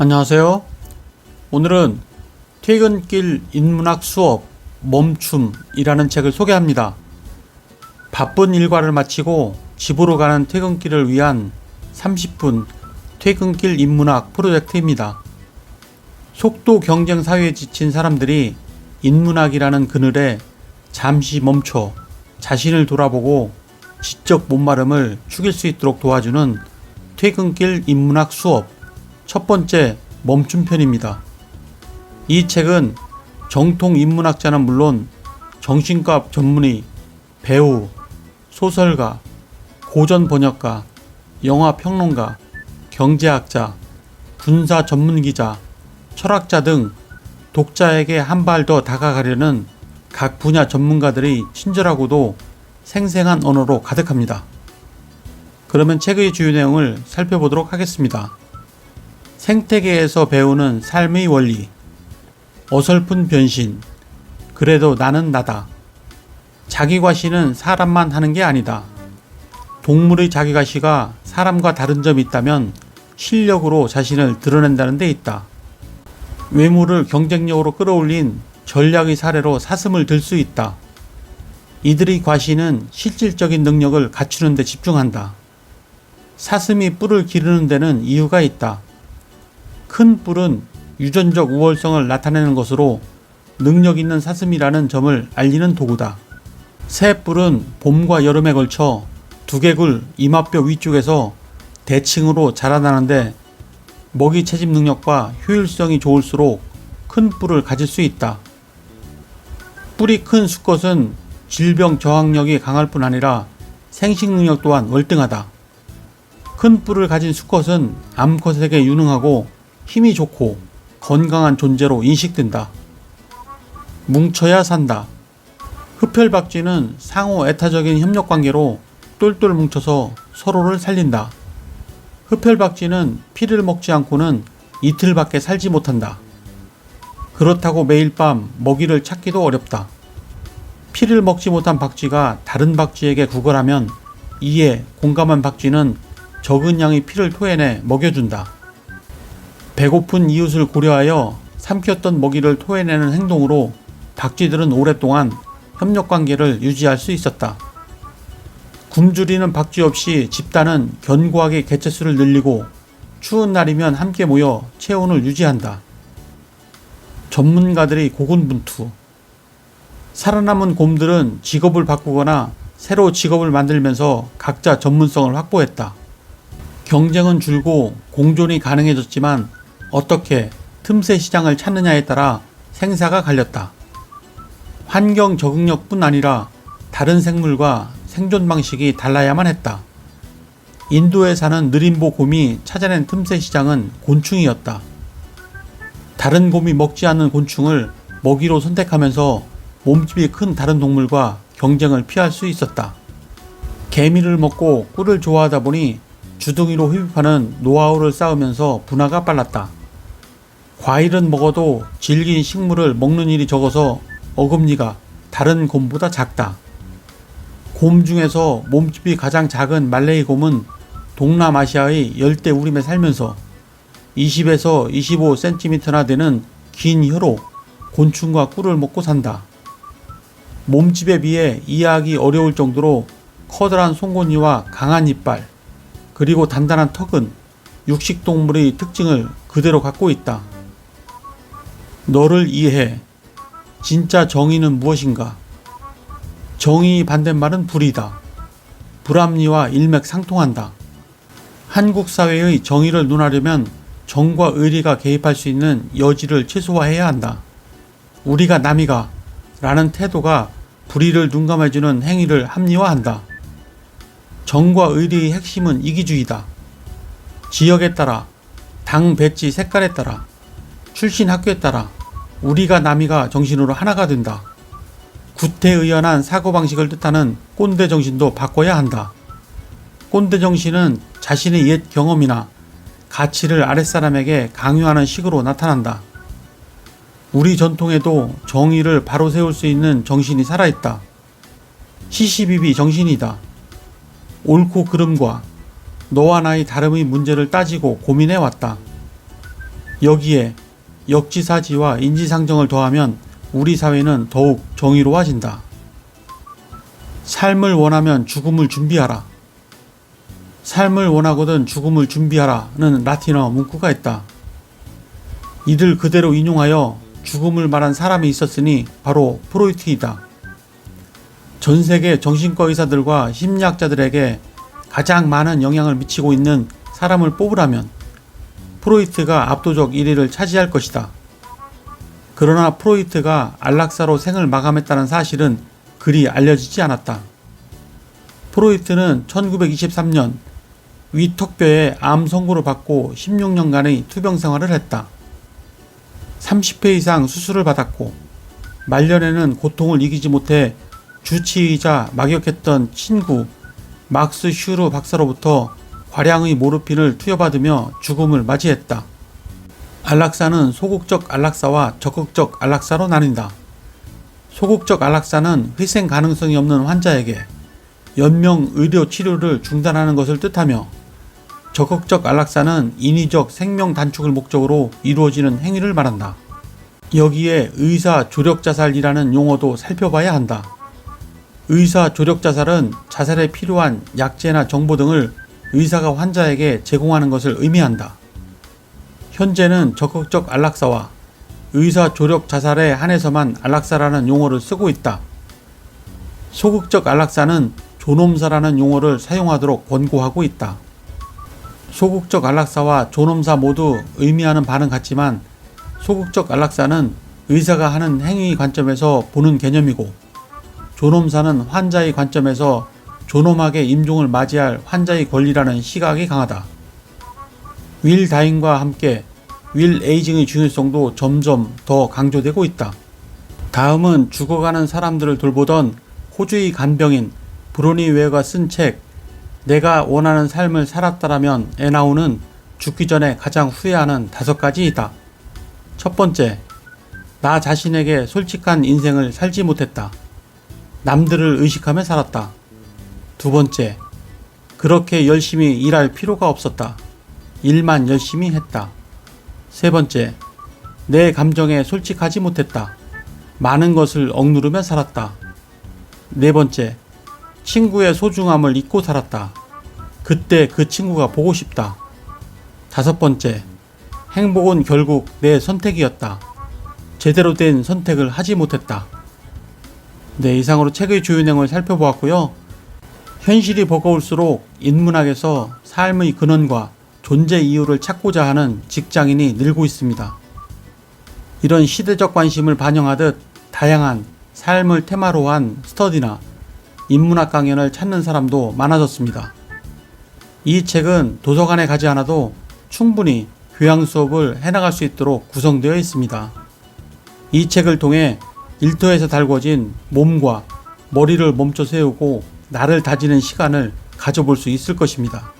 안녕하세요. 오늘은 퇴근길 인문학 수업 멈춤이라는 책을 소개합니다. 바쁜 일과를 마치고 집으로 가는 퇴근길을 위한 30분 퇴근길 인문학 프로젝트입니다. 속도 경쟁 사회에 지친 사람들이 인문학이라는 그늘에 잠시 멈춰 자신을 돌아보고 지적 못마름을 죽일 수 있도록 도와주는 퇴근길 인문학 수업 첫 번째 멈춤편입니다. 이 책은 정통 인문학자는 물론 정신과 전문의, 배우, 소설가, 고전 번역가, 영화 평론가, 경제학자, 군사 전문 기자, 철학자 등 독자에게 한 발 더 다가가려는 각 분야 전문가들의 친절하고도 생생한 언어로 가득합니다. 그러면 책의 주요 내용을 살펴보도록 하겠습니다. 생태계에서 배우는 삶의 원리, 어설픈 변신, 그래도 나는 나다. 자기과시는 사람만 하는 게 아니다. 동물의 자기과시가 사람과 다른 점이 있다면 실력으로 자신을 드러낸다는 데 있다. 외모를 경쟁력으로 끌어올린 전략의 사례로 사슴을 들 수 있다. 이들의 과시는 실질적인 능력을 갖추는 데 집중한다. 사슴이 뿔을 기르는 데는 이유가 있다. 큰 뿔은 유전적 우월성을 나타내는 것으로 능력 있는 사슴이라는 점을 알리는 도구다. 새 뿔은 봄과 여름에 걸쳐 두개굴 이마뼈 위쪽에서 대칭으로 자라나는데 먹이 채집 능력과 효율성이 좋을수록 큰 뿔을 가질 수 있다. 뿔이 큰 수컷은 질병 저항력이 강할 뿐 아니라 생식 능력 또한 월등하다. 큰 뿔을 가진 수컷은 암컷에게 유능하고 힘이 좋고 건강한 존재로 인식된다. 뭉쳐야 산다. 흡혈박쥐는 상호 애타적인 협력 관계로 똘똘 뭉쳐서 서로를 살린다. 흡혈박쥐는 피를 먹지 않고는 이틀밖에 살지 못한다. 그렇다고 매일 밤 먹이를 찾기도 어렵다. 피를 먹지 못한 박쥐가 다른 박쥐에게 구걸하면 이에 공감한 박쥐는 적은 양의 피를 토해내 먹여준다. 배고픈 이웃을 고려하여 삼켰던 먹이를 토해내는 행동으로 박쥐들은 오랫동안 협력 관계를 유지할 수 있었다. 굶주리는 박쥐 없이 집단은 견고하게 개체수를 늘리고 추운 날이면 함께 모여 체온을 유지한다. 전문가들의 고군분투. 살아남은 곰들은 직업을 바꾸거나 새로 직업을 만들면서 각자 전문성을 확보했다. 경쟁은 줄고 공존이 가능해졌지만 어떻게 틈새 시장을 찾느냐에 따라 생사가 갈렸다. 환경 적응력뿐 아니라 다른 생물과 생존 방식이 달라야만 했다. 인도에 사는 느림보 곰이 찾아낸 틈새 시장은 곤충이었다. 다른 곰이 먹지 않는 곤충을 먹이로 선택하면서 몸집이 큰 다른 동물과 경쟁을 피할 수 있었다. 개미를 먹고 꿀을 좋아하다 보니 주둥이로 흡입하는 노하우를 쌓으면서 분화가 빨랐다. 과일은 먹어도 질긴 식물을 먹는 일이 적어서 어금니가 다른 곰보다 작다. 곰 중에서 몸집이 가장 작은 말레이 곰은 동남아시아의 열대 우림에 살면서 20에서 25cm나 되는 긴 혀로 곤충과 꿀을 먹고 산다. 몸집에 비해 이해하기 어려울 정도로 커다란 송곳니와 강한 이빨, 그리고 단단한 턱은 육식동물의 특징을 그대로 갖고 있다. 너를 이해해. 진짜 정의는 무엇인가? 정의 반대말은 불이다. 불합리와 일맥상통한다. 한국 사회의 정의를 논하려면 정과 의리가 개입할 수 있는 여지를 최소화해야 한다. 우리가 남이가 라는 태도가 불의를 둔감해주는 행위를 합리화한다. 정과 의리의 핵심은 이기주의다. 지역에 따라, 당 배지 색깔에 따라, 출신 학교에 따라 우리가 남이가 정신으로 하나가 된다. 구태의연한 사고방식을 뜻하는 꼰대 정신도 바꿔야 한다. 꼰대 정신은 자신의 옛 경험이나 가치를 아랫사람에게 강요하는 식으로 나타난다. 우리 전통에도 정의를 바로 세울 수 있는 정신이 살아있다. 시시비비 정신이다. 옳고 그름과 너와 나의 다름의 문제를 따지고 고민해 왔다. 여기에 역지사지와 인지상정을 더하면 우리 사회는 더욱 정의로워진다. 삶을 원하면 죽음을 준비하라. 삶을 원하거든 죽음을 준비하라는 라틴어 문구가 있다. 이들 그대로 인용하여 죽음을 말한 사람이 있었으니 바로 프로이트이다. 전 세계 정신과 의사들과 심리학자들에게 가장 많은 영향을 미치고 있는 사람을 뽑으라면 프로이트가 압도적 1위를 차지할 것이다. 그러나 프로이트가 안락사로 생을 마감했다는 사실은 그리 알려지지 않았다. 프로이트는 1923년 위턱뼈에 암 선고를 받고 16년간의 투병 생활을 했다. 30회 이상 수술을 받았고 말년에는 고통을 이기지 못해 주치의자 막역했던 친구 막스 슈르 박사로부터 과량의 모르핀을 투여받으며 죽음을 맞이했다. 안락사는 소극적 안락사와 적극적 안락사로 나뉜다. 소극적 안락사는 희생 가능성이 없는 환자에게 연명 의료 치료를 중단하는 것을 뜻하며 적극적 안락사는 인위적 생명 단축을 목적으로 이루어지는 행위를 말한다. 여기에 의사 조력 자살이라는 용어도 살펴봐야 한다. 의사 조력 자살은 자살에 필요한 약제나 정보 등을 의사가 환자에게 제공하는 것을 의미한다. 현재는 적극적 안락사와 의사 조력 자살에 한해서만 안락사라는 용어를 쓰고 있다. 소극적 안락사는 존엄사라는 용어를 사용하도록 권고하고 있다. 소극적 안락사와 존엄사 모두 의미하는 바는 같지만 소극적 안락사는 의사가 하는 행위 관점에서 보는 개념이고 존엄사는 환자의 관점에서 존엄하게 임종을 맞이할 환자의 권리라는 시각이 강하다. 윌 다인과 함께 윌 에이징의 중요성도 점점 더 강조되고 있다. 다음은 죽어가는 사람들을 돌보던 호주의 간병인 브로니 웨어가 쓴 책 내가 원하는 삶을 살았다라면 에 나오는 죽기 전에 가장 후회하는 다섯 가지이다. 첫 번째, 나 자신에게 솔직한 인생을 살지 못했다. 남들을 의식하며 살았다. 두 번째, 그렇게 열심히 일할 필요가 없었다. 일만 열심히 했다. 세 번째, 내 감정에 솔직하지 못했다. 많은 것을 억누르며 살았다. 네 번째, 친구의 소중함을 잊고 살았다. 그때 그 친구가 보고 싶다. 다섯 번째, 행복은 결국 내 선택이었다. 제대로 된 선택을 하지 못했다. 네, 이상으로 책의 내용을 살펴보았고요. 현실이 버거울수록 인문학에서 삶의 근원과 존재 이유를 찾고자 하는 직장인이 늘고 있습니다. 이런 시대적 관심을 반영하듯 다양한 삶을 테마로 한 스터디나 인문학 강연을 찾는 사람도 많아졌습니다. 이 책은 도서관에 가지 않아도 충분히 교양 수업을 해나갈 수 있도록 구성되어 있습니다. 이 책을 통해 일터에서 달궈진 몸과 머리를 멈춰 세우고 나를 다지는 시간을 가져볼 수 있을 것입니다.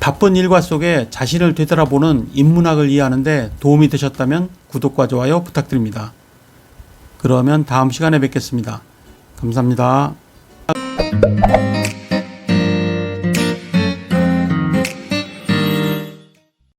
바쁜 일과 속에 자신을 되돌아보는 인문학을 이해하는데 도움이 되셨다면 구독과 좋아요 부탁드립니다. 그러면 다음 시간에 뵙겠습니다. 감사합니다.